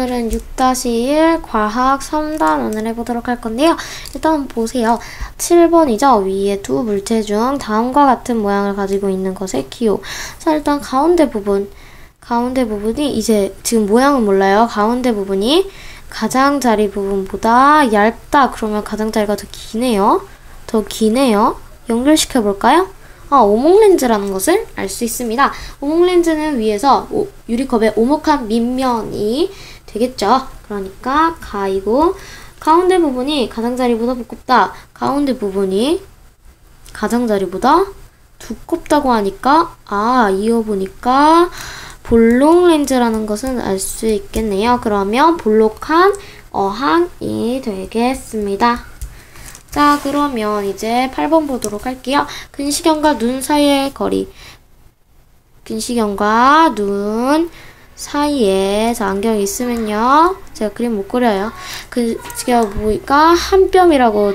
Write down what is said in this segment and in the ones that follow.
오늘은 6-1 과학 3단원을 해보도록 할 건데요. 일단 보세요. 7번이죠. 위에 두 물체 중 다음과 같은 모양을 가지고 있는 것의 기호. 자, 일단 가운데 부분. 가운데 부분이 이제 지금 모양은 몰라요. 가운데 부분이 가장자리 부분보다 얇다. 그러면 가장자리가 더 기네요. 더 기네요. 연결시켜 볼까요? 아, 오목렌즈라는 것을 알 수 있습니다. 오목렌즈는 위에서 오, 유리컵의 오목한 밑면이 되겠죠. 그러니까 가이고 가운데 부분이 가장자리보다 두껍다. 가운데 부분이 가장자리보다 두껍다고 하니까 아 이어보니까 볼록 렌즈라는 것은 알 수 있겠네요. 그러면 볼록한 어항이 되겠습니다. 자 그러면 이제 8번 보도록 할게요. 근시경과 눈 사이의 거리 근시경과 눈 사이에 자 안경이 있으면요. 제가 그림 못 그려요. 그 제가 보니까 한 뼘이라고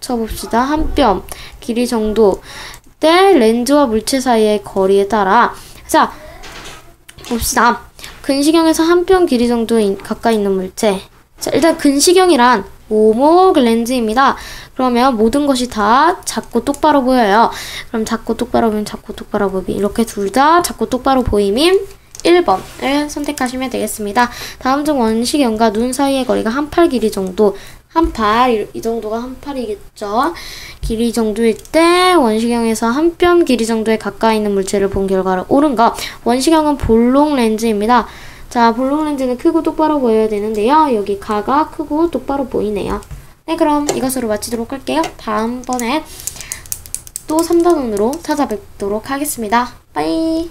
쳐봅시다. 한 뼘. 길이 정도. 때 렌즈와 물체 사이의 거리에 따라. 자 봅시다. 근시경에서 한 뼘 길이 정도 가까이 있는 물체. 자 일단 근시경이란 오목 렌즈입니다. 그러면 모든 것이 다 작고 똑바로 보여요. 그럼 작고 똑바로 보면 작고 똑바로 보기. 이렇게 둘 다 작고 똑바로 보이면 1번을 선택하시면 되겠습니다. 다음 중 원시경과 눈 사이의 거리가 한 팔 길이 정도 한 팔, 이 정도가 한 팔이겠죠. 길이 정도일 때 원시경에서 한 뼘 길이 정도에 가까이 있는 물체를 본 결과를 옳은 것. 원시경은 볼록 렌즈입니다. 자, 볼록 렌즈는 크고 똑바로 보여야 되는데요. 여기 가가 크고 똑바로 보이네요. 네, 그럼 이것으로 마치도록 할게요. 다음번에 또 3단원으로 찾아뵙도록 하겠습니다. 빠이!